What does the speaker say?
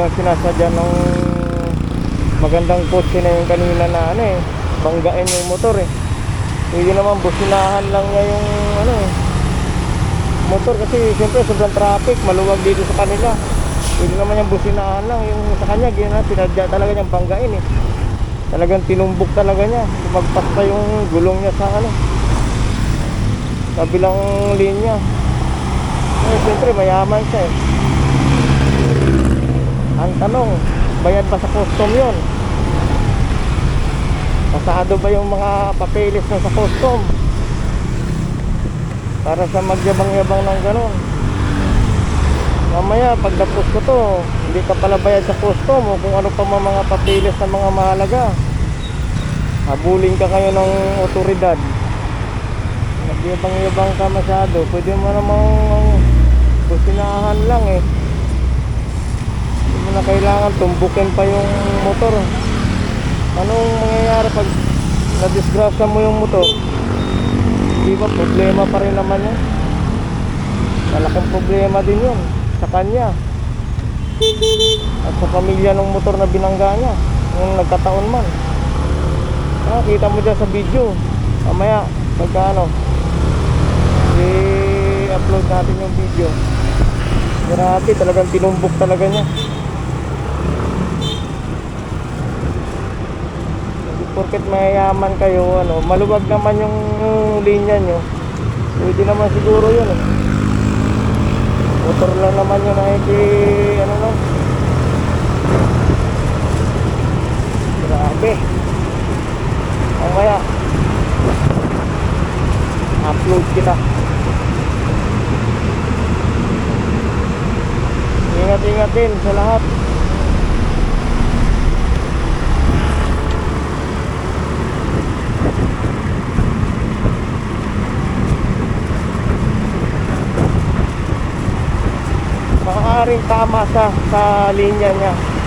talagang sinasadya ng magandang kotse na yung kanina na ano eh banggain yung motor eh. Hindi naman businahan lang niya yung ano eh motor kasi siyempre sobrang traffic maluwag dito sa kanila. Hindi naman yung businahan lang yung sa kanya gina pinadya talaga niyang banggain eh. Talagang tinumbok talaga niya lumagpas pa yung gulong niya sa ano kabilang linya. Eh siyempre mayaman siya eh ang tanong, bayad ba sa custom yon? Pasado ba yung mga papeles na sa custom? Para sa magyabang-yabang ng ganun. Mamaya, pag napos ko to, hindi ka pala bayad sa custom o kung ano pa mga papeles na mga mahalaga. Habulin ka kayo ng otoridad. Nagyabang-yabang ka masyado. Pwede mo namang businahan lang eh. Na kailangan tumbukin pa yung motor. Anong mangyayari pag na-disgrasya mo yung motor? Di ba problema pa rin naman yan? Malaking problema din yun sa kanya. At sa pamilya ng motor na binangga niya. Yung nagkataon man. Ah, kita mo dyan sa video. Mamaya, pagka ano, i-upload natin yung video. Grabe, talagang tinumbok talaga niya. Hindi porket mayayaman kayo, ano, maluwag naman yung linya nyo. Pwede naman siguro yun. Eh. Motor lang naman yun ay ano lang. Grabe. Mamaya, upload kita. Ingat-ingat din sa lahat. Maaaring tama sa sa linya niya.